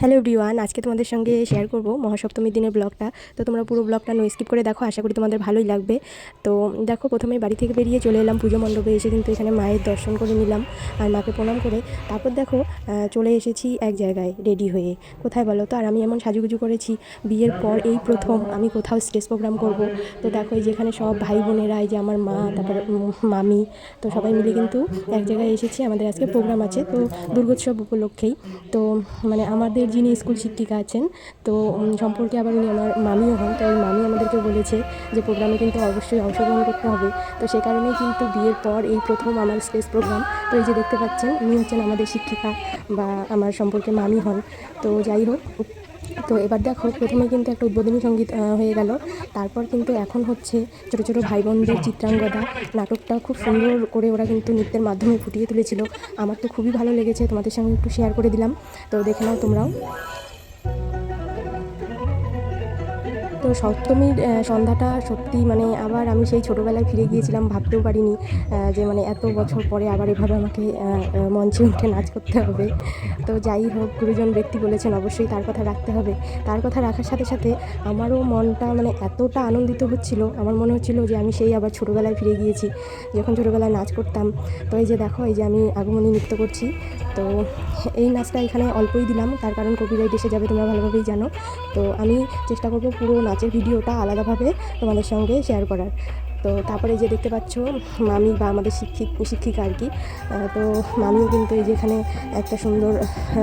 Hello ডিওয়ান আজকে তোমাদের সঙ্গে শেয়ার করব মহাসপ্তমীর দিনের ব্লগটা তো তোমরা পুরো ব্লগটা নো স্কিপ করে দেখো, আশা করি তোমাদের ভালোই লাগবে। তো দেখো, প্রথমে বাড়ি থেকে বেরিয়ে চলে এলাম পুজো মণ্ডপে, এসে কিন্তু এখানে মায়ের দর্শন করে নিলাম আর মাকে প্রণাম করে। তারপর দেখো চলে এসেছি এক জায়গায় রেডি হয়ে। কোথায় বলো তো? আর আমি এমন সাজুগুজু করেছি, বিয়ের পর এই প্রথম আমি কোথাও স্টেজ প্রোগ্রাম করব। তো দেখো, এই যেখানে সব ভাই বোনেরা, এই যে আমার মা, তারপর মামি, তো সবাই মিলে কিন্তু এক জায়গায় এসেছি। আমাদের আজকে প্রোগ্রাম আছে, তো দুর্গোৎসব উপলক্ষেই। তো মানে আমাদের যিনি স্কুল শিক্ষিকা আছেন, তো সম্পর্কে আবার উনি আমার মামিও হন, তো ওই মামি আমাদেরকে বলেছে যে প্রোগ্রামে কিন্তু অবশ্যই অংশগ্রহণ করতে হবে। তো সে কারণেই কিন্তু বিয়ের পর এই প্রথম আমার স্পেস প্রোগ্রাম তো এই যে দেখতে পাচ্ছেন, উনি হচ্ছেন আমাদের শিক্ষিকা বা আমার সম্পর্কে মামি হন। তো যাই হোক তো এবার দেখো প্রথমে কিন্তু একটা উদ্বোধনী সংগীত হয়ে গেল। তারপর কিন্তু এখন হচ্ছে ছোটো ছোটো ভাই বোনদের চিত্রাঙ্গদা। নাটকটা খুব সুন্দর করে ওরা কিন্তু নৃত্যের মাধ্যমে ফুটিয়ে তুলেছিল। আমার তো খুবই ভালো লেগেছে, তোমাদের সঙ্গে একটু শেয়ার করে দিলাম। তো দেখে নাও তোমরাও। তো সপ্তমীর সন্ধ্যাটা সত্যি মানে আবার আমি সেই ছোটোবেলায় ফিরে গিয়েছিলাম, ভাবতেও পারিনি যে মানে এত বছর পরে আবার এভাবে আমাকে মঞ্চে উঠে নাচ করতে হবে। তো যাই হোক, গুরুজন ব্যক্তি বলেছেন অবশ্যই তার কথা রাখতে হবে। তার কথা রাখার সাথে সাথে আমারও মনটা মানে এতটা আনন্দিত হচ্ছিল, আমার মনে হচ্ছিল যে আমি সেই আবার ছোটোবেলায় ফিরে গিয়েছি, যখন ছোটোবেলায় নাচ করতাম। তো এই যে দেখো, এই যে আমি আগমনী নৃত্য করছি, তো এই নাচটা এখানে অল্পই দিলাম, তার কারণ কপিরাইট এসে যাবে, তোমরা ভালোভাবেই জানো। তো আমি চেষ্টা করব পুরো নাচের ভিডিওটা আলাদাভাবে তোমাদের সঙ্গে শেয়ার করার। তো তারপরে যে দেখতে পাচ্ছ, মামি বা আমাদের শিক্ষিক, শিক্ষিকা আর কি তো মামিও কিন্তু এই যেখানে একটা সুন্দর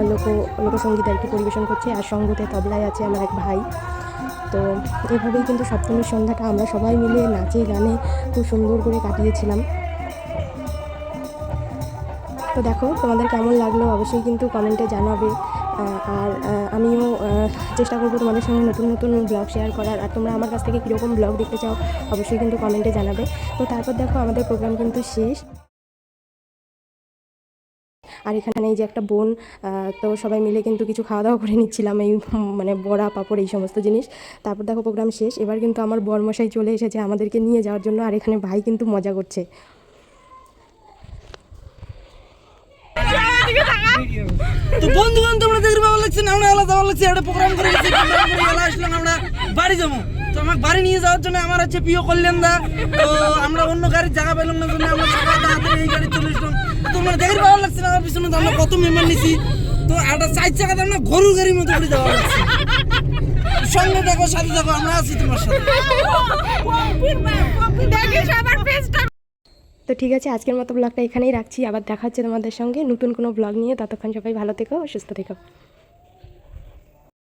লোক, লোকসঙ্গীত আর কি পরিবেশন করছে। আর সঙ্গতে তবলায় আছে আমার এক ভাই। তো এভাবেই কিন্তু সপ্তমীর সন্ধ্যাটা আমরা সবাই মিলে নাচে, গানে খুব সুন্দর করে কাটিয়েছিলাম। তো দেখো তোমাদের কেমন লাগল অবশ্যই কিন্তু কমেন্টে জানাবে। আর আমিও চেষ্টা করব তোমাদের সঙ্গে নতুন নতুন ব্লগ শেয়ার করার। আর তোমরা আমার কাছ থেকে কীরকম ব্লগ দেখতে চাও, অবশ্যই কিন্তু কমেন্টে জানাবে। তো তারপর দেখো, আমাদের প্রোগ্রাম কিন্তু শেষ। আর এখানে এই যে একটা বোন তো সবাই মিলে কিন্তু কিছু খাওয়া দাওয়া করে নিচ্ছিলাম, এই মানে বড়া, পাঁপড়, এই সমস্ত জিনিস। তারপর দেখো প্রোগ্রাম শেষ। এবার কিন্তু আমার বরমশাই চলে এসেছে আমাদেরকে নিয়ে যাওয়ার জন্য। আর এখানে ভাই কিন্তু মজা করছে। তো বন্ধু বান্ধব আমরা দেখতে ভালো লাগছে না আমরা আলাদা ভালো লাগছে একটা প্রোগ্রাম করে গেছি আসলাম আমরা বাড়ি যাব তো আমার বাড়ি নিয়ে যাওয়ার জন্য আমার হচ্ছে প্রিয় কল্যাণ দা তো আমরা অন্য গাড়ির জায়গা পেলাম না জন্য আমরা সবাই তাড়াতাড়ি এই গাড়ি চলে আসলাম তো তোমরা দেখতে ভালো লাগছে না আমার পিছনে তো আমরা কত মেম্বার নিছি তো একটা চার চাকাতে আমরা গরুর গাড়ির মতো করে যাওয়া লাগছে সঙ্গে দেখো সাথে দেখো আমরা আছি তোমার সাথে তো ঠিক আছে, আজকের মতো ব্লগটা এখানেই রাখছি। আবার দেখা হচ্ছে তোমাদের সঙ্গে নতুন কোনো ব্লগ নিয়ে। ততক্ষণ সবাই ভালো থেকো, সুস্থ থেকো।